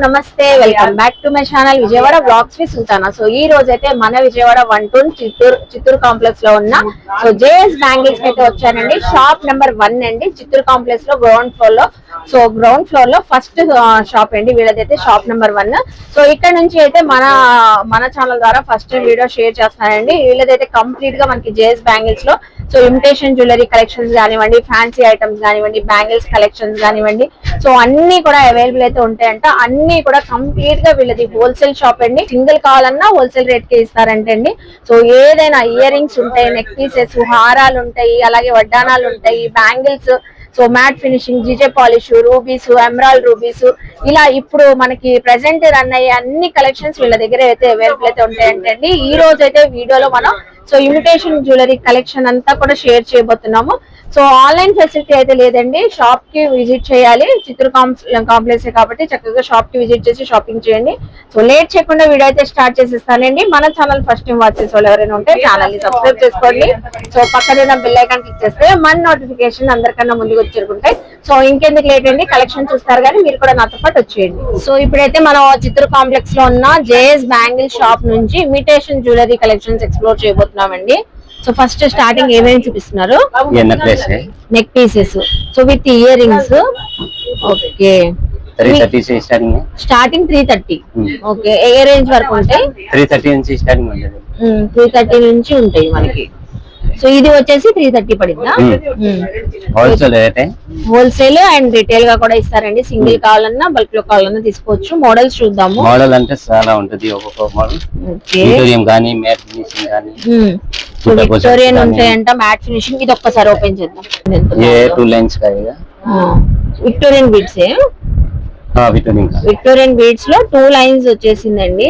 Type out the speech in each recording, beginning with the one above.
Nó welcome back to my channel Vijayawada blogs with Sultana so ఈ రోజు అయితే మన విజయవాడ వన్ టూ చిత్తూరు చిత్తూరు కాంప్లెక్స్లో ఉన్న సో జేఎస్ బ్యాంగిల్స్ అయితే వచ్చానండి. షాప్ నెంబర్ వన్ అండి. చిత్తూరు కాంప్లెక్స్లో గ్రౌండ్ ఫ్లోర్లో. సో గ్రౌండ్ ఫ్లోర్లో ఫస్ట్ షాప్ అండి. వీళ్ళదైతే షాప్ నెంబర్ వన్ సో ఇక్కడ నుంచి అయితే మన మన ఛానల్ ద్వారా ఫస్ట్ వీడియో షేర్ చేస్తున్నానండి. వీళ్ళదైతే కంప్లీట్గా మనకి జేఎస్ బ్యాంగిల్స్లో. సో ఇమిటేషన్ జ్యువెలరీ కలెక్షన్స్ కానివ్వండి ఫ్యాన్సీ ఐటమ్స్ కానివ్వండి బ్యాంగిల్స్ కలెక్షన్స్ కానివ్వండి. సో అన్ని కూడా అవైలబుల్ అయితే ఉంటాయంట. అన్ని కూడా కంప్లీట్ గా వీళ్ళది హోల్సేల్ షాప్ అండి. సింగిల్ కావాలన్నా హోల్సేల్ రేట్కి ఇస్తారంటే అండి సో ఏదైనా ఇయర్ రింగ్స్ ఉంటాయి నెక్ పీసెస్ హారాలు ఉంటాయి అలాగే వడ్డానాలు ఉంటాయి bangles so matte finishing GJ polish rubies emerald rubies ఇలా ఇప్పుడు మనకి ప్రెసెంట్ రన్ అయ్యే అన్ని కలెక్షన్స్ వీళ్ళ దగ్గర అయితే అవైలబుల్ అయితే ఉంటాయంటే అండి ఈ రోజు అయితే వీడియోలో మనం సో ఇమిటేషన్ జ్యువెలరీ కలెక్షన్ అంతా కూడా షేర్ చేయబోతున్నాము. సో ఆన్లైన్ ఫెసిలిటీ అయితే లేదండి. షాప్కి విజిట్ చేయాలి. చిత్తూరు కాంప్లెక్స్ కాబట్టి చక్కగా షాప్కి విజిట్ చేసి షాపింగ్ చేయండి. సో లేట్ చేయకుండా వీడియో అయితే స్టార్ట్ చేసేస్తానండి. మన ఛానల్ ఫస్ట్ టైం వాచ్ చేసే వాళ్ళు ఎవరైనా ఉంటే ఛానల్ని సబ్స్క్రైబ్ చేసుకోండి. సో పక్కన ఉన్న బెల్ ఐకాన్ క్లిక్ చేస్తే మన నోటిఫికేషన్ అందరికన్నా ముందుకు వచ్చేరుకుంటాయి. సో ఇంకెందుకు లేట్ అండి? కలెక్షన్ చూస్తారు కానీ మీరు కూడా నాతో పాటు వచ్చేయండి. సో ఇప్పుడైతే మనం చిత్తూరు కాంప్లెక్స్లో ఉన్న జేఎస్ బ్యాంగిల్ షాప్ నుంచి ఇమిటేషన్ జ్యువెలరీ కలెక్షన్స్ ఎక్స్ప్లోర్ చేయబోతున్నామండి. సో ఫస్ట్ స్టార్టింగ్ ఏమేమి చూపిస్తున్నారు? Neck pieces so with ear rings okay starting three thirty okay A range వరకు ఉంటాయి? త్రీ థర్టీ నుంచి త్రీ థర్టీ hmm. నుంచి ఉంటాయి మనకి. సో ఇది వచ్చేసి త్రీ థర్టీ పడిందా? హోల్సేల్ అండ్ రిటైల్గా కూడా ఇస్తారండి. సింగిల్ కావాలన్నా బల్క్లో కావాలన్నా తీసుకోవచ్చు. మోడల్స్ చూద్దాము. మోడల్ అంటే చాలా ఉంటుంది మ్యాట్ విక్టోరియన్ ఉంటాయంట మ్యాట్ ఫినిషింగ్ ఇది ఒక్కసారి ఓపెన్ చేద్దాం. విక్టోరియన్ విక్టోరియన్ బీడ్స్లో టూ లైన్స్ వచ్చేసిందండి.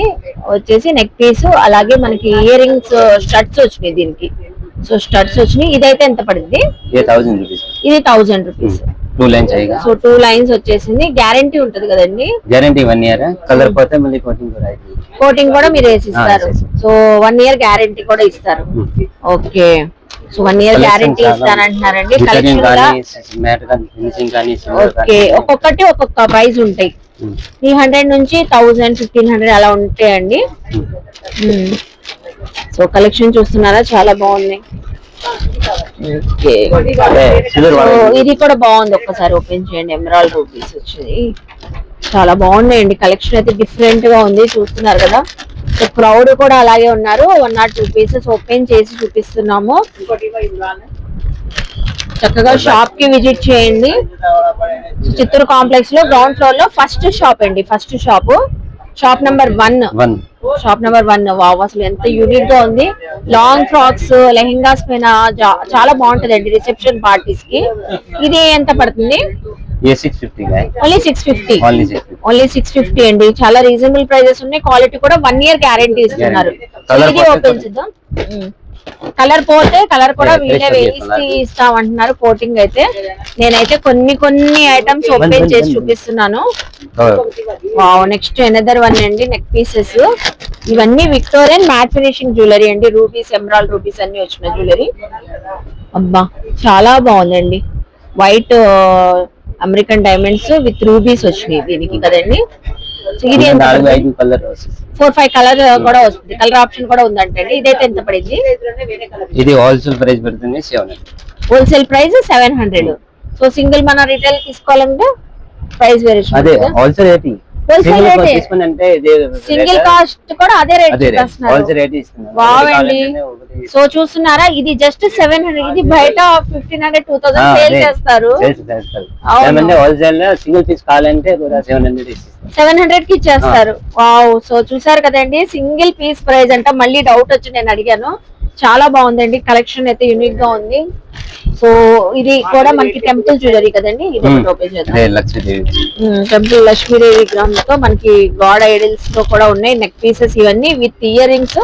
వచ్చేసి నెక్ పీస్ అలాగే మనకి ఇయర్ రింగ్స్ షర్ట్స్ వచ్చినాయి దీనికి. సో స్టడ్స్ వచ్చినాయి. ఇదైతే ఎంత పడింది? ఇది thousand rupees two lines so two lines వచ్చేసింది. గ్యారంటీ ఉంటది కదండి? గ్యారంటీ వన్ ఇయర్ కలర్ పోతే కోటింగ్ కూడా కోటింగ్ కూడా మీరు సో వన్ ఇయర్ గ్యారంటీ కూడా ఇస్తారు. Okay so one year guarantee ఇస్తానంటున్నారండి. Okay ఒక్కొక్కటి ఒక్కొక్క ప్రైస్ ఉంటాయి. త్రీ హండ్రెడ్ నుంచి థౌసండ్ ఫిఫ్టీన్ హండ్రెడ్ అలా ఉంటాయండి. Hmm. సో కలెక్షన్ చూస్తున్నారా? చాలా బాగున్నాయి సో ఇది కూడా బాగుంది. ఒక్కసారి ఓపెన్ చేయండి. ఎమరాల్డ్ రూపీస్ వచ్చింది. చాలా బాగున్నాయండి. కలెక్షన్ అయితే డిఫరెంట్గా ఉంది. చూస్తున్నారు కదా. సో క్రౌడ్ కూడా అలాగే ఉన్నారు. One not two pieces open చేసి చూపిస్తున్నాము. చక్కగా షాప్కి విజిట్ చేయండి. చిత్తూరు కాంప్లెక్స్లో గ్రౌండ్ ఫ్లోర్లో ఫస్ట్ షాప్ అండి. First shop shop number one shop number one wow అసలు ఎంత యూనిక్గా ఉంది. లాంగ్ ఫ్రాక్స్ లెహెంగాస్ పైన చాలా బాగుంటదండి రిసెప్షన్ పార్టీస్కి. ఇది ఎంత పడుతుంది? Six fifty only six fifty అండి. చాలా రీజనబుల్ ప్రైజెస్ ఉన్నాయి. క్వాలిటీ కూడా వన్ ఇయర్ గ్యారెంటీ ఇస్తున్నారు. ఓపెన్ చేద్దాం. Hmm. కలర్ పోతే కలర్ కూడా వీళ్ళే వేసి colour. ఇస్తామంటున్నారు కోటింగ్ అయితే. నేనైతే కొన్ని కొన్ని ఐటమ్స్ ఓపెన్ చేసి. చూపిస్తున్నాను. నెక్స్ట్ ఎనదర్ వన్ అండి నెక్ పీసెస్ ఇవన్నీ విక్టోరియన్ మ్యాట్ ఫినిషింగ్ జ్యువెలరీ అండి. రూబీస్ ఎమరాల్డ్ రూబీస్ అన్ని వచ్చిన జ్యువెలరీ అబ్బా చాలా బాగుందండి. White American diamonds with rubies వచ్చినాయి దీనికి కదండి. ఇది ఫోర్ ఫైవ్ కలర్ కూడా వస్తుంది. కలర్ ఆప్షన్ కూడా ఉందంటండి. ఇదైతే ఎంత పడింది? ఇది హోల్సేల్ ప్రైస్ పెడుతుంది wholesale price seven hundred. So single మన రిటైల్ తీసుకోవాలంటే ప్రైస్ వేరియేషన్ అదే హోల్సేల్ రేట్. సింగిల్ కాస్ట్ కూడా అదే రేట్ ఒకటి సో చూస్తున్నారా? ఇది జస్ట్ సెవెన్ హండ్రెడ్ ఇది బయట fifteen hundred two thousand sale. చేస్తారు. సింగిల్ పీస్ కావాలంటే సెవెన్ హండ్రెడ్ ఇస్తారు. సెవెన్ హండ్రెడ్కి ఇచ్చేస్తారు. వావ్ సో చూసారు కదండి? సింగిల్ పీస్ ప్రైస్ అంట. మళ్ళీ డౌట్ వచ్చి నేను అడిగాను. చాలా బాగుందండి. కలెక్షన్ అయితే యూనిక్గా ఉంది. సో ఇది కూడా మనకి టెంపుల్ జ్యువెలరీ కదండి? ఇది టెంపుల్ లక్ష్మీదేవి. విగ్రహం తో మనకి గాడ్ ఐడల్స్తో కూడా ఉన్నాయి. నెక్ పీసెస్ ఇవన్నీ విత్ ఇయర్ రింగ్స్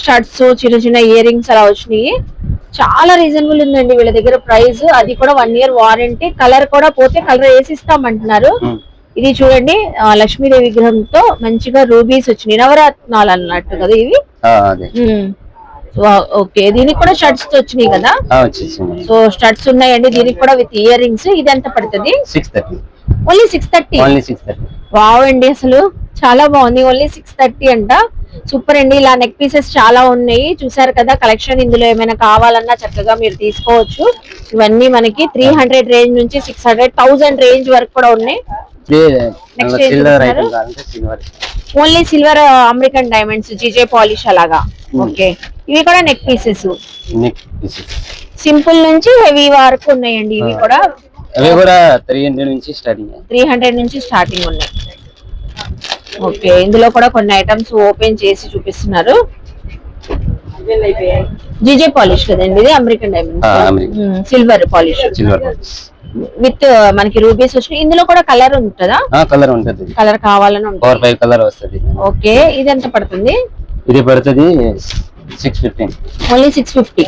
స్టడ్స్ చిన్న చిన్న ఇయర్ రింగ్స్ అలా వచ్చినాయి. చాలా రీజనబుల్ ఉందండి వీళ్ళ దగ్గర ప్రైస్ అది కూడా వన్ ఇయర్ వారంటీ కలర్ కూడా పోతే కలర్ వేసి ఇస్తామంటున్నారు ఉమ్. ఇది చూడండి లక్ష్మీదేవి విగ్రహంతో మంచిగా రూబీస్ వచ్చినాయి. నవరత్నాలు అన్నట్టు కదా ఇవి? ఓకే. దీనికి కూడా షర్ట్స్ వచ్చినాయి కదా? సో స్టడ్స్ ఉన్నాయండి. దీనికి కూడా విత్ ఇయర్ రింగ్స్. ఇది ఎంత పడుతుంది? Six thirty only six thirty only six thirty wow అండి అసలు. చాలా బాగుంది. ఓన్లీ సిక్స్ థర్టీ అంట. సూపర్ అండి. ఇలా నెక్ పీసెస్ చాలా ఉన్నాయి. చూసారు కదా కలెక్షన్ ఇందులో ఏమైనా కావాలన్నా చక్కగా మీరు తీసుకోవచ్చు. ఇవన్నీ మనకి త్రీ హండ్రెడ్ రేంజ్ నుంచి సిక్స్ రేంజ్ వరకు కూడా ఉన్నాయి. Silver silver. Only silver American diamonds GJ polish అలాగా. ఓకే. ఇవి కూడా neck pieces neck pieces simple నుంచి హెవీ వరకు ఉన్నాయండి ఇవి కూడా. అవి కూడా త్రీ హండ్రెడ్ నుంచి స్టార్టింగ్ త్రీ హండ్రెడ్ నుంచి స్టార్టింగ్ ఉన్నాయి. ఓకే. ఇందులో కూడా కొన్ని ఐటమ్స్ ఓపెన్ చేసి చూపిస్తున్నారు. జీజే పాలిష్ కదండి ఇది? American ah, diamond. Silver polish. Silver with మనకి రూబీస్ వచ్చినాయి. ఇందులో కూడా కలర్ ఉంటుందా? కలర్ ఉంటుంది. కలర్ కావాలని ఫోర్ ఫైవ్ కలర్ వస్తుంది. ఓకే. ఇది ఎంత పడుతుంది? ఇది పడుతుంది six only six fifty.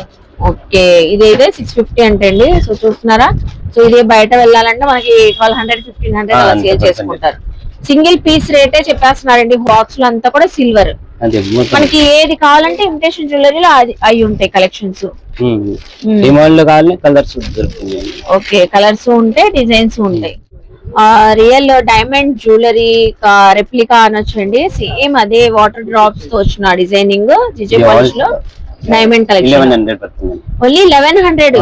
Okay. ఇదైతే సిక్స్ ఫిఫ్టీ అంటే అండి. సో చూస్తున్నారా? సో ఇది బయట వెళ్ళాలంటే మనకి ట్వెల్వ్ హండ్రెడ్ ఫిఫ్టీన్ హండ్రెడ్ అలా సేల్. చేసుకుంటారు. సింగిల్ పీస్ రేటే చెప్పేస్తున్నారండి బాక్స్లో అంతా కూడా సిల్వర్. మనకి ఏది కావాలంటే ఇమిటేషన్ జ్యువెలరీలో అవి ఉంటాయి కలెక్షన్స్. కలర్స్ ఓకే కలర్స్ ఉంటాయి డిజైన్స్ ఉంటాయి. రియల్ డైమండ్ జ్యువెలరీ రెప్లికా అనొచ్చండి. సేమ్ అదే వాటర్ డ్రాప్స్తో వచ్చిన డిజైనింగ్ జిజే లో diamond collection. Only eleven hundred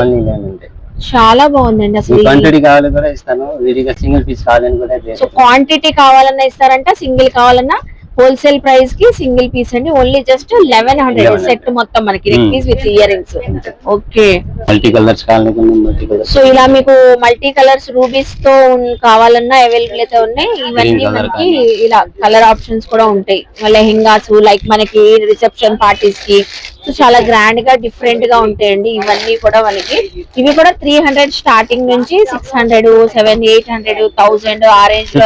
చాలా బాగుందండి అసలు క్వాంటిటీ కావాలి కూడా ఇస్తాను. విడిగా సింగిల్ పీస్ కావాలని కూడా సో క్వాంటిటీ కావాలన్నా ఇస్తారంట సింగిల్ కావాలన్నా హోల్సేల్ ప్రైస్కి సింగిల్ పీస్ అండి. Only just eleven hundred 1100. Set మొత్తం మనకి neck. Piece with ear rings okay multi colours కావాలని మల్టీ కలర్స్ సో ఇలా మీకు మల్టీ కలర్స్ రూబీస్తో కావాలన్నా అవైలబుల్ అయితే ఉన్నాయి. ఇవన్నీ మనకి ఇలా కలర్ ఆప్షన్స్ కూడా ఉంటాయి. లెహెంగాస్ లైక్ మనకి రిసెప్షన్ పార్టీస్కి చాలా గ్రాండ్గా డిఫరెంట్గా ఉంటాయండి. ఇవన్నీ కూడా మనకి ఇవి కూడా త్రీ హండ్రెడ్ స్టార్టింగ్ నుంచి six hundred seven eight hundred thousand ఆ రేంజ్లో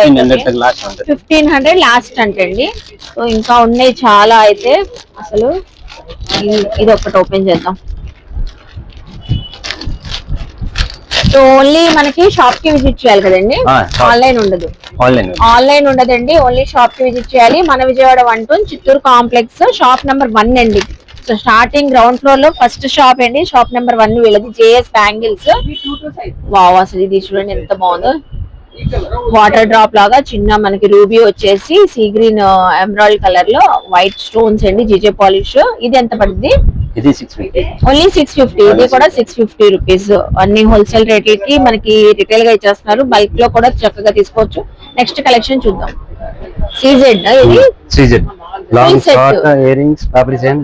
ఫిఫ్టీన్ హండ్రెడ్ లాస్ట్ అంటండి. సో ఇంకా ఉన్నాయి చాలా అయితే. అసలు ఇది- ఒకటి ఓపెన్ చేద్దాం. సో ఓన్లీ మనకి షాప్కి విజిట్ చేయాలి కదండి. ఆన్లైన్ ఉండదు. ఆన్లైన్ ఉండదండి. ఓన్లీ షాప్కి విజిట్ చేయాలి. మన Vijayawada one two Chittoor complex shop number one అండి. స్టార్టింగ్ గ్రౌండ్ ఫ్లోర్లో ఫస్ట్ షాప్ అండి. షాప్ నెంబర్ వన్ వీళ్ళది జేఎస్ బ్యాంగిల్స్. వావ్ అసలు ఇది చూడండి ఎంత బాగుందో. వాటర్ డ్రాప్ లాగా చిన్న మనకి రూబీ వచ్చేసి సీ గ్రీన్ ఎమరాల్డ్ కలర్లో వైట్ స్టోన్స్ అండి జిజే పాలిష్. ఇది ఎంత పడుతుంది ఓన్లీ సిక్స్ ఫిఫ్టీ ఇది కూడా సిక్స్ ఫిఫ్టీ రూపీస్ అన్ని హోల్సేల్ రేట్లకి మనకి రిటైల్గా ఇచ్చేస్తున్నారు. బల్క్లో కూడా చక్కగా తీసుకోవచ్చు. నెక్స్ట్ కలెక్షన్ చూద్దాం. సీజెడ్ ఇది? సీజన్ లాంగ్. షార్ట్ ఇయర్ రింగ్స్ పాపరి చైన్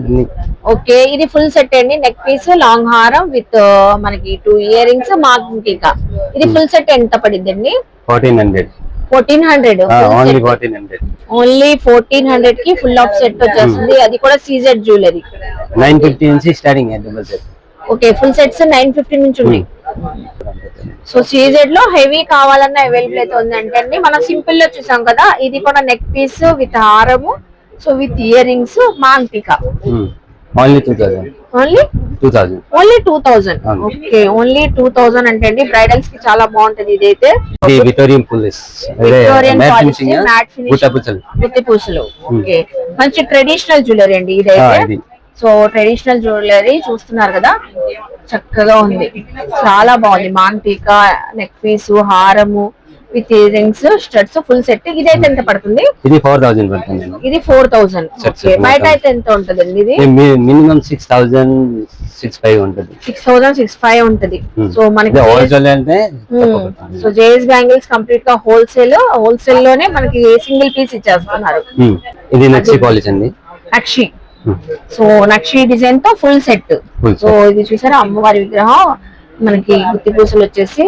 ఓకే ఇది ఫుల్ సెట్ అండి. నెక్ పీస్ లాంగ్ హారం విత్ మనకి టూ ఇయర్ రింగ్స్ మార్కింగ్ టీకా ఇది ఫుల్ సెట్ ఎంత పడిద్దండి? Fourteen hundred fourteen hundred only fourteen హండ్రెడ్కి ఫుల్ ఆఫ్ సెట్ వచ్చేస్తుంది. అది కూడా సీజెడ్ జ్యువెలరీ నైన్ ఫిఫ్టీ నుంచి starting double set okay full sets nine fifty నుంచి ఉన్నాయి. సో సీజెడ్లో హెవీ కావాలన్న అవైలబుల్ అయితే ఉందంటే అండి. మనం సింపుల్లో చూసాం కదా ఇది కూడా నెక్ పీస్ విత్ హారము. So with ear rings మాంటికా only two thousand only two thousand only two అవును. ఓకే ఓన్లీ టూ థౌజండ్ అంటే అండి బ్రైడల్స్కి చాలా బాగుంటది ఇదైతే. ఇది విక్టోరియన్ పోలీస్ గుత్తి పూసలు. ఓకే మంచి ట్రెడిషనల్ జ్యువెలరీ అండి ఇదైతే. సో ట్రెడిషనల్ జ్యువెలరీ చూస్తున్నారు కదా. చక్కగా ఉంది. చాలా బాగుంది. మాంటికా నెక్ పీస్ హారము. With ear rings studs full set. ఇదైతే ఎంత పడుతుంది? ఇది ఫోర్ థౌసండ్ పడుతుంది. ఇది ఫోర్ థౌసండ్ బయట. అయితే ఎంత ఉంటదండి ఇది? Minimum six thousand six five ఉంటుంది. సిక్స్ థౌసండ్ సిక్స్ ఫైవ్ ఉంటది. సో మనకి ఇది హోల్సేల్ అంటే సో. జేఎస్ బ్యాంగిల్స్ కంప్లీట్గా హోల్సేల్ హోల్సేల్లోనే మనకి సింగిల్ పీస్ ఇచ్చేస్తున్నారు? Hmm. ఇది నక్షి పాలిష్ అండి. నక్షి. సో నక్షి డిజైన్తో ఫుల్ సెట్ సో ఇది చూసారా? అమ్మవారి విగ్రహం. మనకి గుత్తి పూసలు వచ్చేసి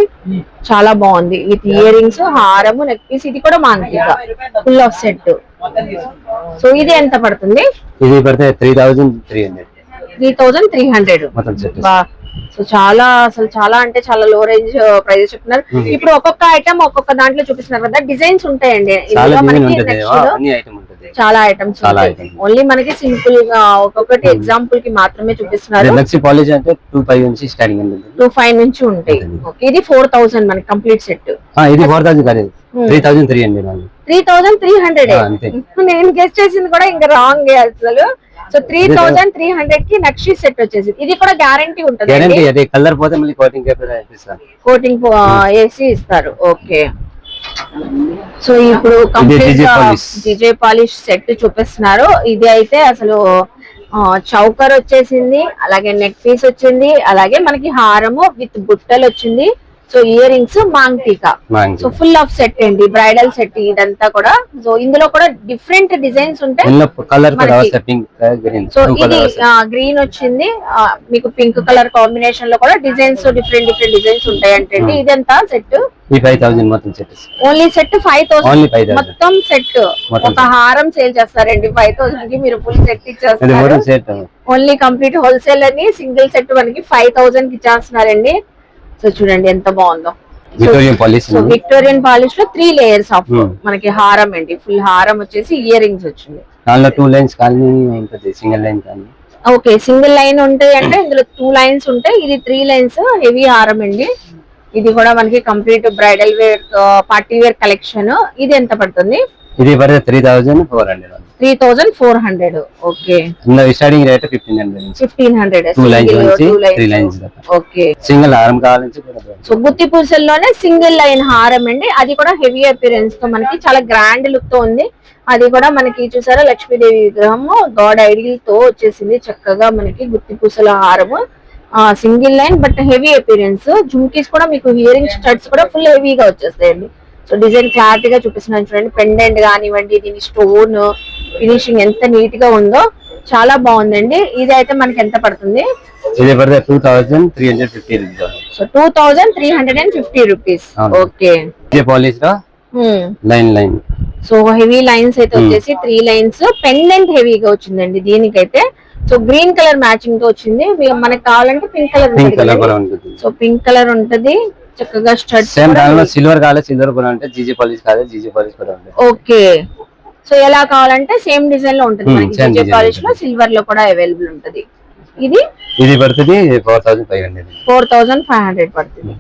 చాలా బాగుంది. విత్ ఇయర్ రింగ్స్ హారము నెక్ పీస్ ఇది కూడా మాంతిక ఫుల్ ఆఫ్ సెట్ సో ఇది ఎంత పడుతుంది? ఇది పడితే three thousand three hundred three thousand three hundred so చాలా అసలు చాలా అంటే చాలా లో రేంజ్ ప్రైజెస్ చెప్తున్నారు. ఇప్పుడు ఒక్కొక్క ఐటమ్ ఒక్కొక్క దాంట్లో చూపిస్తున్నారు కదా. డిజైన్స్ ఉంటాయండి. చాలా ఐటమ్స్ చాలా. ఓన్లీ మనకి సింపుల్గా ఒక్కొక్కటి ఎగ్జాంపుల్కి మాత్రమే చూపిస్తున్నారు. అంటే టూ ఫైవ్ నుంచి స్టార్టింగ్ టూ ఫైవ్ నుంచి ఉంటాయి. ఇది ఫోర్ థౌసండ్ మనకి కంప్లీట్ సెట్ ఇది ఫోర్ థౌసండ్ కాదు. Three thousand three hundred three thousand three hundred. నేను గెస్ట్ చేసింది కూడా ఇంకా రాంగ్ అసలు. సో త్రీ థౌసండ్ త్రీ హండ్రెడ్కి నక్షి సెట్ వచ్చేసి. ఇది కూడా గ్యారంటీ ఉంటుంది కలర్ పోతే మళ్ళీ కోటింగ్ కోటింగ్ వేసి ఇస్తారు. ఓకే సో ఇప్పుడు కంప్లీట్. డిజే పాలిష్ సెట్ చూపిస్తున్నారు ఇది అయితే అసలు చౌకర్ వచ్చేసింది అలాగే నెక్ పీస్ వచ్చింది అలాగే మనకి హారము విత్ బుట్టలు వచ్చింది so ear rings maang tikka so full of set అండి బ్రైడల్ సెట్ ఇదంతా కూడా. సో ఇందులో కూడా డిఫరెంట్ డిజైన్స్ ఉంటాయి సో ఇది గ్రీన్ వచ్చింది. మీకు పింక్ కలర్ కాంబినేషన్లో కూడా డిజైన్స్ డిఫరెంట్ డిఫరెంట్ డిజైన్స్ ఉంటాయి అంటే. ఇదంతా set only set five thousand 5,000. మొత్తం సెట్ ఒక హారం సేల్ చేస్తారండి. ఫైవ్ థౌసండ్కి మీరు ఫుల్ సెట్ ఇచ్చేస్తారు. ఓన్లీ కంప్లీట్ హోల్సేల్ అని సింగిల్ సెట్ మనకి ఫైవ్ థౌసండ్కి ఇచ్చేస్తున్నారండి. సో చూడండి ఎంత బాగుందో. విక్టోరియన్ పాలిష్లో త్రీ లేయర్స్ ఆఫ్. మనకి హారం అండి. ఫుల్ హారం వచ్చేసి ఇయర్ రింగ్స్ వచ్చింది. దానిలో టూ లైన్స్ కానీ ఉంటుంది సింగిల్ లైన్ కానీ ఓకే సింగిల్ లైన్ ఉంటాయి అంటే ఇందులో టూ లైన్స్ ఉంటాయి. ఇది త్రీ లైన్స్ హెవీ హారం అండి. ఇది కూడా మనకి complete bridal wear party wear collection ఇది ఎంత పడుతుంది? ఇది పడితే three thousand four hundred three thousand four hundred. Okay. Starting rate fifteen hundred. Fifteen hundred okay. Single హారం కావాలంటే సో గుత్తి పూసల్లోనే సింగిల్ లైన్ హారం అండి. అది కూడా హెవీ అపిరెన్స్తో మనకి చాలా గ్రాండ్ లుక్తో ఉంది. అది కూడా మనకి చూసారా లక్ష్మీదేవి విగ్రహము గాడ్ ఐడియల్తో వచ్చేసింది. చక్కగా మనకి గుత్తి పూసల హారము. Single line but heavy appearance jhumkis కూడా మీకు ఇయరింగ్ స్టడ్స్ కూడా ఫుల్ హెవీగా వచ్చేస్తాయండి. సో డిజైన్ క్లారిటీగా చూపిస్తున్నాను చూడండి. పెండెంట్ కానివ్వండి దీని స్టోన్ ఫినిషింగ్ ఎంత నీట్గా ఉందో చాలా బాగుందండి. ఇది అయితే మనకి ఎంత పడుతుంది? ఇది పడితే two thousand three hundred fifty rupees so two thousand three hundred and fifty rupees. Okay. Line line so heavy lines అయితే. వచ్చేసి త్రీ లైన్స్. పెండెంట్ హెవీగా వచ్చిందండి దీనికైతే. సో గ్రీన్ కలర్ మ్యాచింగ్తో వచ్చింది. మనకి కావాలంటే pink colour so pink colour ఉంటది. చక్కగా సేమ్ దానిలో సిల్వర్ కావాలి సిల్వర్ కూడా ఉంటే జీజీ పాలిస్ కాదు జీజీ కూడా ఓకే. సో ఎలా కావాలంటే సేమ్ డిజైన్లో ఉంటుంది. Hmm, మనకి జీజే పాలిష్లో. సిల్వర్లో కూడా అవైలబుల్ ఉంటది. ఇది ఇది పడుతుంది four thousand five hundred four thousand five hundred పడుతుంది.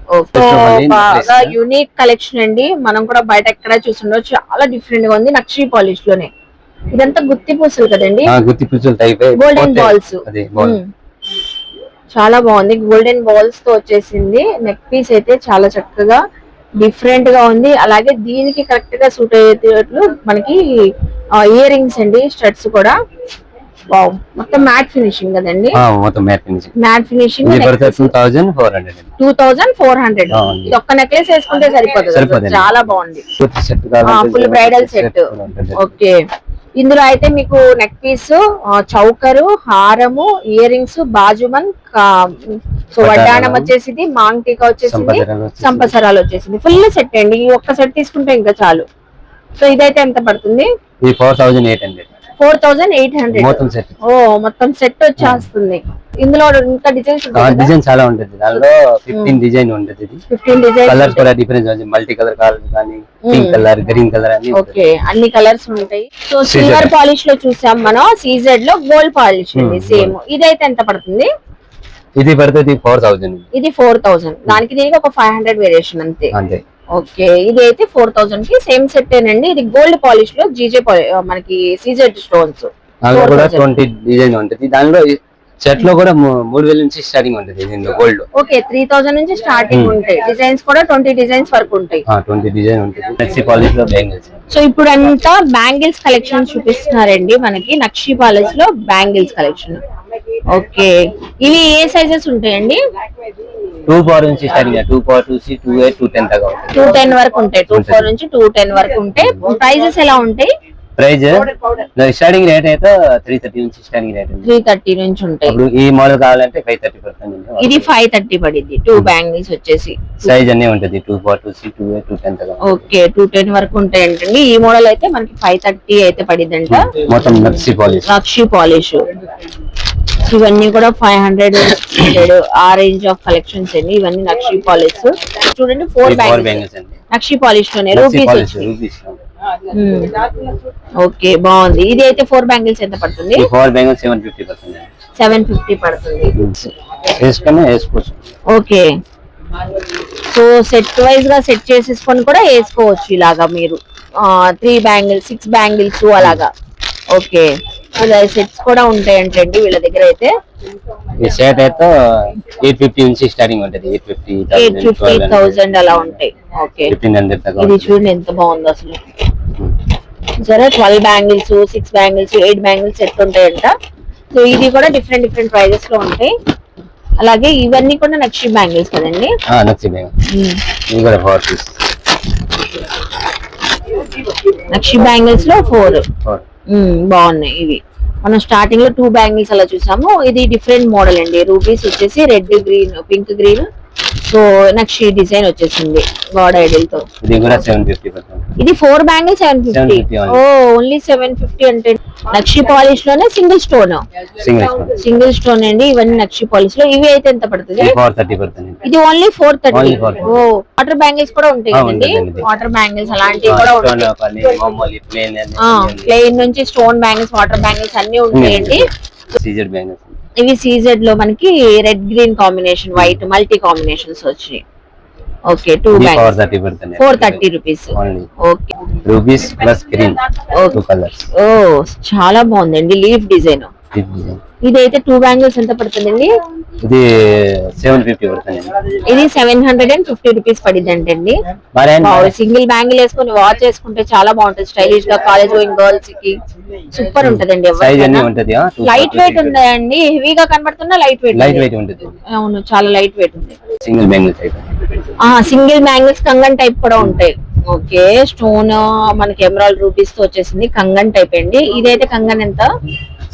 మళ్ళీ బాగా. యూనిక్ కలెక్షన్ అండి. మనం కూడా బయట ఎక్కడ చూస్తుండో చాలా డిఫరెంట్గా ఉంది నక్షి పాలిష్లోనే ఇదంతా గుత్తి పూసలు కదండి? గుత్తి టైప్ గోల్డెన్ బాల్స్ ball. చాలా బాగుంది. గోల్డెన్ బాల్స్తో వచ్చేసింది. నెక్ పీస్ అయితే చాలా చక్కగా డిఫరెంట్గా ఉంది. అలాగే దీనికి కరెక్ట్గా సూట్ అయ్యేటట్లు మనకి ఇయర్ రింగ్స్ అండి స్టడ్స్ కూడా. వావ్ మొత్తం మ్యాట్ ఫినిషింగ్ కదండి. ఆ, మొత్తం matte finishing matte finishing two thousand four hundred two thousand four hundred అవును. ఇది ఒక్క నెక్లెస్ వేసుకుంటే సరిపోతుంది సరిపోతుంది. చాలా బాగుంది. Set full bridal set okay ఇందులో అయితే మీకు నెక్ పీస్ చౌకరు హారము ఇయర్ రింగ్స్ బాజుమన్ సో. వడ్డాణం వచ్చేసింది మాంగ్ టీకా వచ్చేసింది సంపసరాలు వచ్చేసింది. ఫుల్ సెట్ అండి ఈ ఒక్క సెట్ తీసుకుంటే ఇంకా చాలు సో ఇదైతే ఎంత పడుతుంది four thousand eight hundred four thousand eight hundred. మొత్తం సెట్ ఓ మొత్తం సెట్ వచ్చేస్తుంది. ఇందులో ఇంకా డిజైన్స్ డిజైన్ చాలా ఉంటుంది. దానిలో ఫిఫ్టీన్ డిజైన్ ఉంటుంది ఇది. ఫిఫ్టీన్ కలర్స్ డిజైన్స్ కూడా డిఫరెన్స్ మల్టీ కలర్ కలర్ కానీ పింక్ కలర్ గ్రీన్ కలర్ అని ఓకే అన్ని కలర్స్ ఉంటాయి. సో సిల్వర్ పాలిష్లో చూసాం మనం. సీజెడ్లో గోల్డ్ పాలిష్ అండి సేమ్ ఇదైతే ఎంత పడుతుంది? ఇది పడుతుంది ఫోర్ థౌసండ్ ఇది ఫోర్ థౌసండ్ దానికి దీనికి ఒక ఫైవ్ హండ్రెడ్ వేరియేషన్ అంతే. అంతే. ఓకే ఇది అయితే ఫోర్ థౌసండ్కి సేమ్ సెట్ ఏనండి ఇది గోల్డ్ పాలిష్లో జీజే మనకి సీజెడ్ స్టోన్స్. దానిలో కూడా 4,000. ట్వంటీ డిజైన్ ఉంటుంది. దానిలో సెట్లో కూడా మూడు వేల నుంచి స్టార్టింగ్ ఉంటుంది గోల్డ్ ఓకే త్రీ థౌసండ్ నుంచి స్టార్టింగ్ Hmm. ఉంటాయి. డిజైన్స్ కూడా ట్వంటీ డిజైన్స్ వరకు ఉంటాయి. ట్వంటీ డిజైన్ ఉంటుంది. సో ఇప్పుడు అంతా బ్యాంగిల్స్ కలెక్షన్ చూపిస్తున్నారండి మనకి. నక్షి పాలెస్లో బ్యాంగిల్స్ కలెక్షన్ ఓకే ఇవి ఏ సైజెస్ ఉంటాయండి? టూ పవర్ నుంచి స్టార్టింగ్ టూ పవర్ టూ సి టూ ఎయిట్ టూ టెన్ దాకా టూ టెన్ వరకు ఉంటాయి. టూ ఫోర్ నుంచి టూ టెన్ వరకు ఉంటాయి. ప్రైజెస్ ఎలా ఉంటాయి? ప్రైజ్ స్టార్టింగ్ రేట్ అయితే త్రీ థర్టీ నుంచి స్టార్టింగ్ రేట్ ఉంది. త్రీ థర్టీ నుంచి ఉంటాయి. ఇప్పుడు ఈ మోడల్ కావాలంటే ఫైవ్ థర్టీ పర్సెంట్ ఇది ఫైవ్ థర్టీ పడింది. టూ బ్యాంగిల్స్ వచ్చేసి. సైజ్ అన్నీ ఉంటుంది. Two four two C two two ten okay two ten వరకు ఉంటాయి అంటండి ఈ మోడల్ అయితే మనకి ఫైవ్ థర్టీ అయితే పడిందంట. మొత్తం నక్సీ పాలిష్ రక్షి పాలిష్ ఇవన్నీ కూడా ఫైవ్ హండ్రెడ్ హండ్రెడ్ ఆ రేంజ్ ఆఫ్ కలెక్షన్స్ అండి. ఇవన్నీ నక్షి పాలిష్ చూడండి ఫోర్ బ్యాంగిల్స్ నక్షి పాలిష్లోనే రూపీస్ రూపీస్ ఓకే బాగుంది. ఇది అయితే ఫోర్ బ్యాంగిల్స్ ఎంత పడుతుంది? Four bangles seven fifty percent seven fifty పడుతుంది. వేసుకొని వేసుకోవచ్చు ఓకే. సో సెట్ వైజ్గా సెట్ చేసేసుకొని కూడా వేసుకోవచ్చు ఇలాగా మీరు. త్రీ బ్యాంగిల్స్ సిక్స్ బ్యాంగిల్స్ అలాగా. ఓకే. ఇలా సెట్స్ కూడా ఉంటాయంటండి వీళ్ళ దగ్గర అయితే. ఈ షర్ట్ అయితే ఎయిట్ ఫిఫ్టీ నుంచి స్టార్టింగ్ ఉంటుంది. Eight fifty eight fifty thousand అలా ఉంటాయి. ఓకే. ఫిఫ్టీన్ హండ్రెడ్ దాకా ఇది. చూడండి ఎంత బాగుందో అసలు. సరే twelve bangles six bangles eight bangles set ఉంటాయంట. సో ఇది కూడా డిఫరెంట్ డిఫరెంట్ ప్రైజెస్లో ఉంటాయి. అలాగే ఇవన్నీ కూడా నక్షి బ్యాంగిల్స్ కదండి. నక్షి బ్యాంగిల్స్. లో ఫోర్ బాగున్నాయి ఇవి. మనం స్టార్టింగ్లో టూ బ్యాంగిల్స్ అలా చూసాము. ఇది డిఫరెంట్ మోడల్ అండి. రూబీస్ వచ్చేసి red green pink green so nakshi design వచ్చేసింది గాడ్ ఐడల్తో. ఇది కూడా four bangle seven fifty 750 only. ఓ ఓన్లీ సెవెన్ ఫిఫ్టీ అంటే నక్షి పాలిష్లోనే సింగిల్ స్టోన్ సింగిల్ స్టోన్ అండి ఇవన్నీ నక్షి పాలిష్లో. ఇవి అయితే ఎంత పడుతుంది? ఇది ఓన్లీ ఫోర్ థర్టీ Only 430. ఓ వాటర్ బ్యాంగిల్స్ కూడా ఉంటాయి కదండి. వాటర్ బ్యాంగిల్స్ అలాంటివి కూడా ఉంటాయి. ప్లేన్ నుంచి స్టోన్ బ్యాంగిల్స్ వాటర్ బ్యాంగిల్స్ అన్ని ఉంటాయండి. బ్యాంగిల్స్ ఇవి సీజెడ్లో మనకి red green combination white multi combinations వచ్చినాయి okay two four bangles thirty పడుతుంది four thirty rupees okay rubies plus green ఓ చాలా బాగుందండి లీఫ్ డిజైన్ ఇదైతే టూ బ్యాంగిల్స్ ఎంత పడుతుందండి? ఇది సెవెన్ ఫిఫ్టీ పడుతుంది. ఇది seven hundred and fifty rupees పడింది అంటండి మరి? సింగిల్ బ్యాంగిల్ వేసుకొని వాచ్ వేసుకుంటే చాలా బాగుంటుంది. స్టైలిష్గా కాలేజ్ గోయింగ్ గర్ల్స్కి సూపర్ ఉంటదండి సైజ్ అన్ని ఉంటది లైట్ వెయిట్ ఉందండి. హెవీగా కనబడుతున్నా లైట్ వెయిట్ లైట్ వెయిట్ ఉంటుంది. అవును చాలా లైట్ వెయిట్ ఉంది. సింగిల్ బ్యాంగిల్స్ సింగిల్ బ్యాంగిల్స్ కంగన్ టైప్ కూడా ఉంటాయి. ఓకే స్టోన్ మనకి ఎమరాల్డ్ రూపీస్తో వచ్చేసింది కంగన్ టైప్ అండి. ఇదైతే కంగన్ ఎంత?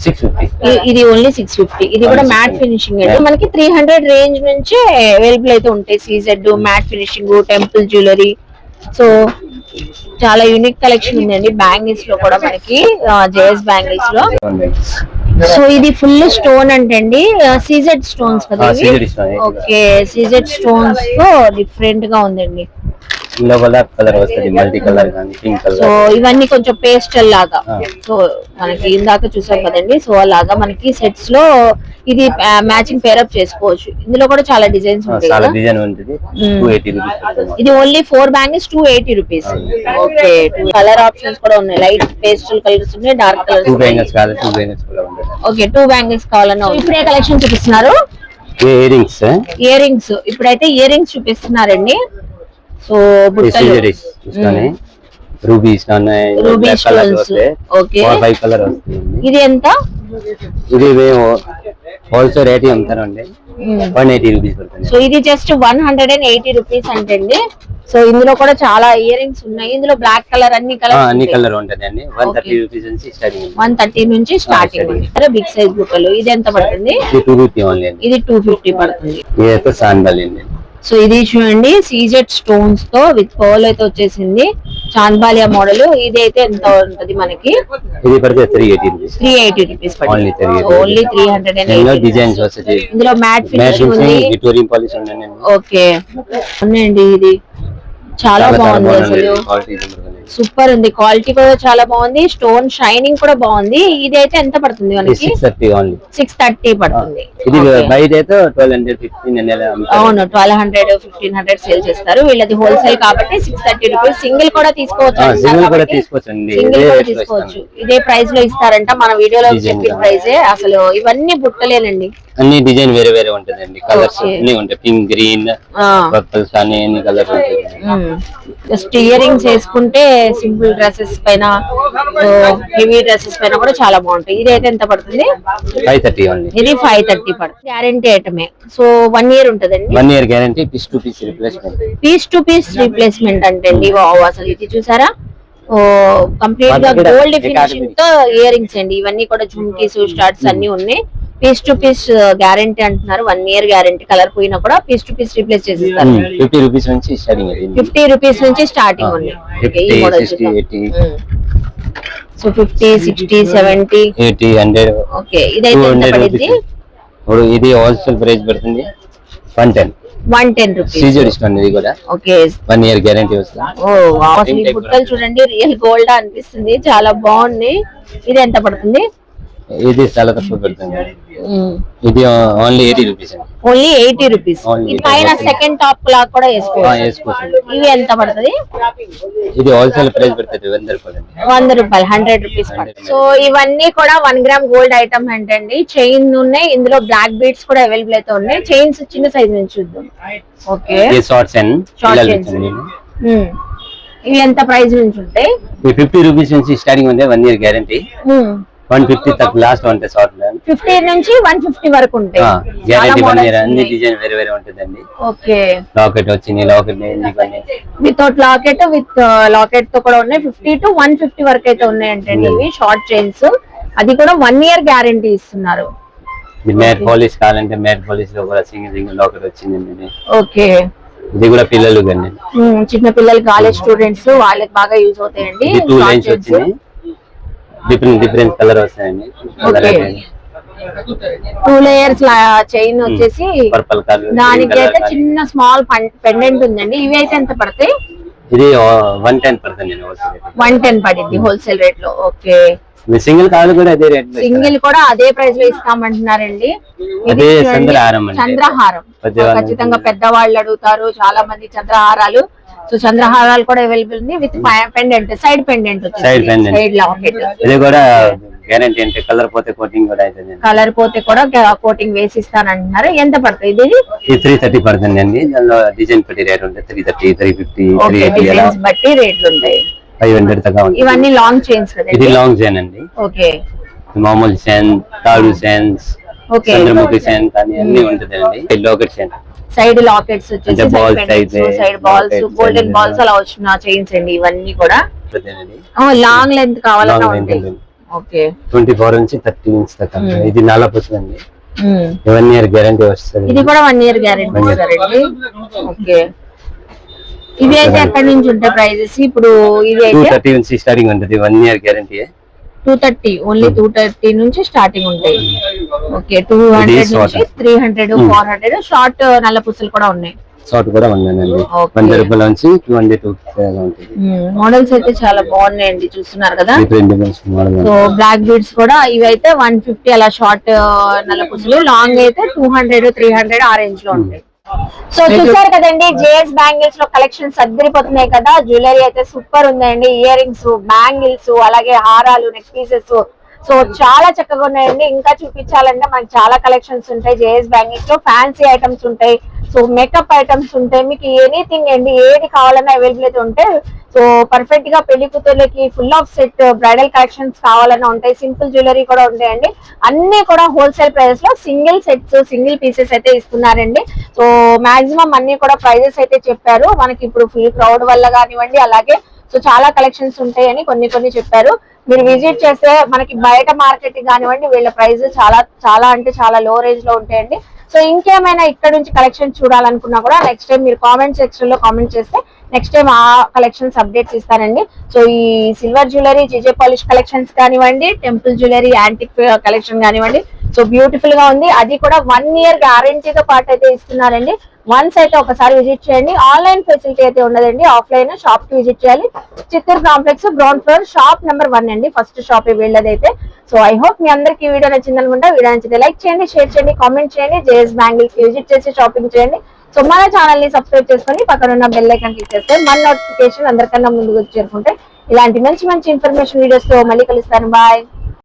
సిక్స్ ఫిఫ్టీ ఇ- ఇది ఓన్లీ సిక్స్ ఫిఫ్టీ ఇది కూడా మ్యాట్ 650. ఫినిషింగ్ అండి మనకి త్రీ హండ్రెడ్ రేంజ్ నుంచి అవైలబుల్ అయితే ఉంటాయి. CZ matte finishing temple jewellery so చాలా యూనిక్ కలెక్షన్ ఉందండి. బ్యాంగిల్స్లో కూడా మనకి జేఎస్ బ్యాంగిల్స్లో. సో ఇది ఫుల్ స్టోన్ అంటండి. సీజెడ్ స్టోన్స్ కదా. ఓకే సీజెడ్ స్టోన్స్తో డిఫరెంట్గా ఉందండి. లోపల కలర్ వస్తుంది మల్టీ కలర్ కానీ పింక్ సో కలర్ ఇవన్నీ కొంచెం పేస్టల్ లాగా. సో మనకి ఇందాక చూసాం కదండి సో అలాగా మనకి సెట్స్లో ఇది మ్యాచింగ్ పేరప్ చేసుకోవచ్చు. ఇందులో కూడా చాలా డిజైన్స్ ఉంటాయి చాలా కదా. డిజైన్ ఉంటుంది. మ్మ్. టూ ఎయిటీ రూపీస్ పడుతుంది ఇది only four bangles two eighty rupees okay colour options కూడా ఉన్నాయి. లైట్ పేస్టల్ కలర్స్ ఉన్నాయి డార్క్ టూ కలర్స్ బ్యాంగిల్స్ కాదు టూ బ్యాంగిల్స్ కూడా ఉంటుంది ఓకే టూ బ్యాంగిల్స్ కావాలన్నా. ఇప్పుడు కలెక్షన్ చూపిస్తున్నారు. ఇయర్ రింగ్స్ ఇయర్ రింగ్స్ ఇప్పుడైతే ఇయర్ రింగ్స్ చూపిస్తున్నారండి. సో సీజరీస్ రూబీ కలర్. ఫైవ్ కలర్ వస్తుంది ఇది ఎంత? ఇది మేము హోల్సేల్ రేట్ అమ్ముతారండి వన్ ఎయిటీ రూపీస్ సో ఇది just one hundred and eighty rupees అంటండి. సో ఇందులో కూడా చాలా ఇయర్ రింగ్స్ ఉన్నాయి. ఇందులో బ్లాక్ కలర్ అన్ని ఆ, అన్ని కలర్ కలర్ ఉంటుంది అండి వన్ Okay. థర్టీ రూపీస్ నుంచి స్టార్టింగ్ వన్ థర్టీ నుంచి స్టార్టింగ్. ఉంది. బిగ్ సైజ్ బుట్టలు. ఇది ఎంత పడుతుంది? ఇది టూ ఫిఫ్టీ ఓన్లీ అండి. ఇది టూ ఫిఫ్టీ పడుతుంది. అండి. సో ఇది చూడండి సీజెడ్ స్టోన్స్తో విత్ పర్ల్ అయితే వచ్చేసింది. చాంద్బాలియా మోడల్ ఇది అయితే ఎంత ఉంటది మనకి? ఇది పడితే three eighty rupees three eighty rupees Only 380. Only three hundred and దీనిలో డిజైన్స్ వస్తుంది ఇందులో మ్యాట్ ఫినిషింగ్ పాలిష్ ఓకే ఉన్నాయండి ఇది. చాలా బాగుంది అసలు. సూపర్ ఉంది. క్వాలిటీ కూడా చాలా బాగుంది. స్టోన్ షైనింగ్ కూడా బాగుంది. ఇది అయితే ఎంత పడుతుంది మనకి? సిక్స్ థర్టీ పడుతుంది. అవును twelve hundred fifteen hundred sale చేస్తారు. వీళ్ళది హోల్సేల్ కాబట్టి సిక్స్ థర్టీ రూపీస్ సింగిల్ కూడా తీసుకోవచ్చు సింగిల్ కూడా తీసుకోవచ్చు. ఇదే ప్రైస్లో ఇస్తారంట. మన వీడియోలో చెప్పిన. ప్రైజే అసలు ఇవన్నీ బుట్టలేనండి. అన్ని డిజైన్ వేరే వేరే ఉంటుందండి. కలర్స్. అన్ని ఉంటాయి. పింక్ గ్రీన్ పర్పుల్స్ అన్ని అన్ని కలర్స్ ఉంటాయి. జస్ట్ ఇయర్ రింగ్స్ వేసుకుంటే సింపుల్ డ్రెస్సెస్ పైన హెవీ డ్రెస్సెస్ పైన కూడా చాలా బాగుంటాయి. ఇది అయితే ఎంత పడుతుంది? ఫైవ్ థర్టీ ఇది ఫైవ్ థర్టీ పడుతుంది. గ్యారంటీ ఐటమే సో వన్ ఇయర్ ఉంటదండి? One year guarantee piece to piece replacement piece to piece replacement అంటే అండి వావ్ అసలు ఇది చూసారా? ఓ కంప్లీట్గా గోల్డ్. ఫినిషింగ్తో ఇయర్ రింగ్స్ అండి. ఇవన్నీ కూడా జుమ్కీస్ స్టార్ట్స్ అన్ని ఉన్నాయి. పీస్ టు పీస్ గ్యారంటీ అంటున్నారు. వన్ ఇయర్ గ్యారంటీ కలర్ పోయినా కూడా పీస్ టు పీస్ రీప్లేస్ చేసిస్తారు. ఫిఫ్టీ రూపీస్ నుంచి స్టార్టింగ్ ఫిఫ్టీ రూపీస్ నుంచి స్టార్టింగ్ ఉంది. Okay, ఈ fifty model so fifty sixty seventy eighty hundred okay ఇదైతే ఎంత పడింది ఇప్పుడు ఇది హోల్సేల్ ప్రైస్ పడుతుంది. One ten one ten rupees Caesar ఇది కూడా. ఓకే వన్ ఇయర్ గ్యారంటీ వస్తుంది. ఓ బుట్టలు చూడండి రియల్ గోల్డ్ అనిపిస్తుంది. చాలా బాగుంది ఇది ఎంత పడుతుంది? ఇది చాలా తక్కువ పెడుతుంది ఇది only eighty rupees only eighty rupees పైన 80. సెకండ్ టాప్ లాగా కూడా వేసుకోవచ్చు. ఇవి ఎంత పడుతుంది? ఇది హోల్సేల్ ప్రైస్ పెడుతుంది వంద రూపాయలు వంద రూపాయలు హండ్రెడ్ రూపీస్ సో ఇవన్నీ కూడా వన్ గ్రామ్ గోల్డ్ ఐటమ్ అంటండి చైన్ ఉన్నాయి. ఇందులో బ్లాక్ బీడ్స్ కూడా అవైలబుల్ అయితే ఉన్నాయి. చైన్స్ చిన్న సైజ్ నుంచి చూద్దాం. Okay shorts. ఇవి ఎంత ప్రైస్ నుంచి ఉంటాయి? ఫిఫ్టీ రూపీస్ నుంచి స్టార్టింగ్ ఉంది one year guarantee one fifty తక్కువ లాస్ట్ ఉంటాయి షార్ట్ ఫిఫ్టీ నుంచి వన్ ఫిఫ్టీ వరకు ఉంటాయి. గ్యారంటీ వన్ అన్ని డిజైన్ వేరే వేరే ఉంటుందండి. ఓకే. లాకెట్ వచ్చింది లాకెట్ వితౌట్ లాకెట్ విత్ లాకెట్తో కూడా ఉన్నాయి. ఫిఫ్టీ టు వన్ ఫిఫ్టీ వరకు అయితే ఉన్నాయంటండి ఇవి షార్ట్ చైన్స్ అది కూడా వన్ ఇయర్ గ్యారంటీ ఇస్తున్నారు. మ్యాట్ పాలిష్ కావాలంటే మ్యాట్ పాలిష్లో కూడా సింగిల్ సింగిల్ లాకెట్ వచ్చిందండి. ఇది. ఓకే. ఇది కూడా పిల్లలు కండి. చిన్న పిల్లలు కాలేజ్ స్టూడెంట్స్ వాళ్ళకి బాగా యూజ్ అవుతాయండి. Two lines. వచ్చింది డిఫరెంట్ డిఫరెంట్ కలర్ వస్తాయండి. టూ లేయర్స్ చైన్ వచ్చేసి పర్పల్ కలర్ దానికి అయితే చిన్న స్మాల్ పెండెంట్ ఉందండి. ఇవి అయితే ఎంత పడతాయి? ఇది one ten wholesale one ten పడింది హోల్సేల్ రేట్లో. ఓకే సింగిల్ కావాలి కూడా అదే రేట్ సింగిల్ కూడా అదే ప్రైస్లో ఇస్తామంటున్నారండి. అదే చంద్రహారం. చంద్రహారం. ఖచ్చితంగా పెద్దవాళ్ళు అడుగుతారు చాలా మంది చంద్రహారాలు. సో చంద్రహారాలు కూడా అవైలబుల్ ఉంది with pendant side pendant Side pendant. Side locket ఇది కూడా గ్యారంటీ అంటే కలర్ పోతే కోటింగ్ కూడా అవుతుంది కలర్ పోతే కూడా కోటింగ్ వేసి ఇస్తానంటున్నారు ఎంత పడుతుంది ఇది? త్రీ థర్టీ పడుతుంది అండి. దానిలో డిజైన్ పెట్టి రేట్ ఉంటుంది three thirty three fifty three eighty బట్టి రేట్లు ఉంటాయి. ఫైవ్ హండ్రెడ్ దాకా ఉంటుంది ఇవన్నీ లాంగ్ చైన్స్ ఇది లాంగ్ చైన్ అండి. ఓకే మామూలు చైన్ తాడు చైన్స్ ఓకే చంద్రముఖి చైన్ కానీ అన్ని ఉంటుంది అండి లోకెట్ చైన్ సైడ్ లాకెట్స్ వచ్చేసి సైడ్ బాల్స్ గోల్డెన్ బాల్స్ అలా వచ్చిన చైన్స్ అండి ఇవన్నీ కూడా. లాంగ్ లెంత్ కావాలన్నా ఉంటాయి. ఓకే. ట్వంటీ ఫోర్ నుంచి థర్టీ ఇంచ్ దాకా Hmm. ఇది నాలుగు. వన్ ఇయర్ గ్యారంటీ వస్తుంది. ఇది కూడా వన్ ఇయర్ గ్యారెంటీ ఓకే. ఇవి అయితే ఎక్కడి నుంచి ఉంటాయి ప్రైజెస్ ఇప్పుడు టూ అయితే థర్టీ నుంచి స్టార్టింగ్ ఉంటుంది. One year guarantee two thirty only two thirty నుంచి స్టార్టింగ్ ఉంటాయి. Okay two hundred. నుంచి three hundred. Four hundred short నల్ల పుసలు కూడా ఉన్నాయి. షార్ట్ కూడా Okay. వంద రూపాయల నుంచి టూ హండ్రెడ్ మోడల్స్ అయితే చాలా బాగున్నాయండి చూస్తున్నారు కదా? సో బ్లాక్ బీడ్స్ కూడా ఇవి అయితే వన్ ఫిఫ్టీ అలా షార్ట్ నల్ల పుసలు. లాంగ్ అయితే టూ హండ్రెడ్ త్రీ హండ్రెడ్ ఆ రేంజ్లో ఉంటాయి. సో చూసారు కదండి జేఎస్ బ్యాంగిల్స్లో కలెక్షన్స్ అద్దరిపోతున్నాయి కదా. జ్యువెలరీ అయితే సూపర్ ఉందండి. ఇయర్ రింగ్స్ బ్యాంగిల్స్ అలాగే హారాలు నెక్ పీసెస్ సో చాలా చక్కగా ఉన్నాయండి. ఇంకా చూపించాలంటే మనకి చాలా కలెక్షన్స్ ఉంటాయి. జేఎస్ బ్యాంగిల్స్లో ఫ్యాన్సీ ఐటమ్స్ ఉంటాయి. సో మేకప్ ఐటమ్స్ ఉంటాయి. మీకు ఎనీథింగ్ అండి ఏది కావాలన్నా అవైలబుల్ అయితే ఉంటాయి సో పర్ఫెక్ట్గా పెళ్ళి కూతుర్లకి full of set bridal collections కావాలన్నా ఉంటాయి. సింపుల్ జ్యువెలరీ కూడా ఉంటాయండి. అన్ని కూడా హోల్సేల్ ప్రైస్లో సింగిల్ సెట్స్ సింగిల్ పీసెస్ అయితే ఇస్తున్నారండి. సో మాక్సిమం అన్ని కూడా ప్రైజెస్ అయితే చెప్పారు. మనకి ఇప్పుడు ఫుల్ క్రౌడ్ వల్ల కానివ్వండి అలాగే సో చాలా కలెక్షన్స్ ఉంటాయని కొన్ని కొన్ని చెప్పారు. మీరు విజిట్ చేస్తే మనకి బయట మార్కెట్ కానివ్వండి వీళ్ళ ప్రైస్ చాలా చాలా అంటే చాలా లో రేంజ్లో ఉంటాయండి. సో ఇంకేమైనా ఇక్కడ నుంచి కలెక్షన్ చూడాలనుకున్నా కూడా నెక్స్ట్ టైం మీరు కామెంట్ సెక్షన్లో కామెంట్ చేస్తే నెక్స్ట్ టైం ఆ కలెక్షన్స్ అప్డేట్స్ ఇస్తానండి సో ఈ silver jewellery GJ polish collections కానివ్వండి టెంపుల్ జ్యువెలరీ యాంటిక్ కలెక్షన్ కానివ్వండి. సో బ్యూటిఫుల్గా ఉంది. అది కూడా వన్ ఇయర్ గ్యారంటీతో పాటు అయితే ఇస్తున్నారండి. వన్స్ అయితే ఒకసారి విజిట్ చేయండి. ఆన్లైన్ ఫెసిలిటీ అయితే ఉండదండి. ఆఫ్లైన్ షాప్కి విజిట్ చేయాలి. Chittoor complex ground floor shop number one అండి. ఫస్ట్ షాప్ వీళ్ళదైతే. సో ఐ హోప్ మీ అందరికి వీడియో నచ్చింది అనుకుంటా. వీడియో నచ్చితే లైక్ చేయండి షేర్ చేయండి కామెంట్ చేయండి. జేఎస్ బ్యాంగిల్స్ విజిట్ చేసి షాపింగ్ చేయండి. సో మన ఛానల్ని సబ్స్క్రైబ్ చేసుకొని పక్కన ఉన్న బెల్ ఐకాన్ క్లిక్ చేస్తే మన నోటిఫికేషన్ అందరికన్నా ముందుకు చేరుకుంటే ఇలాంటి మంచి మంచి ఇన్ఫర్మేషన్ వీడియోస్తో మళ్ళీ కలుస్తాను. బాయ్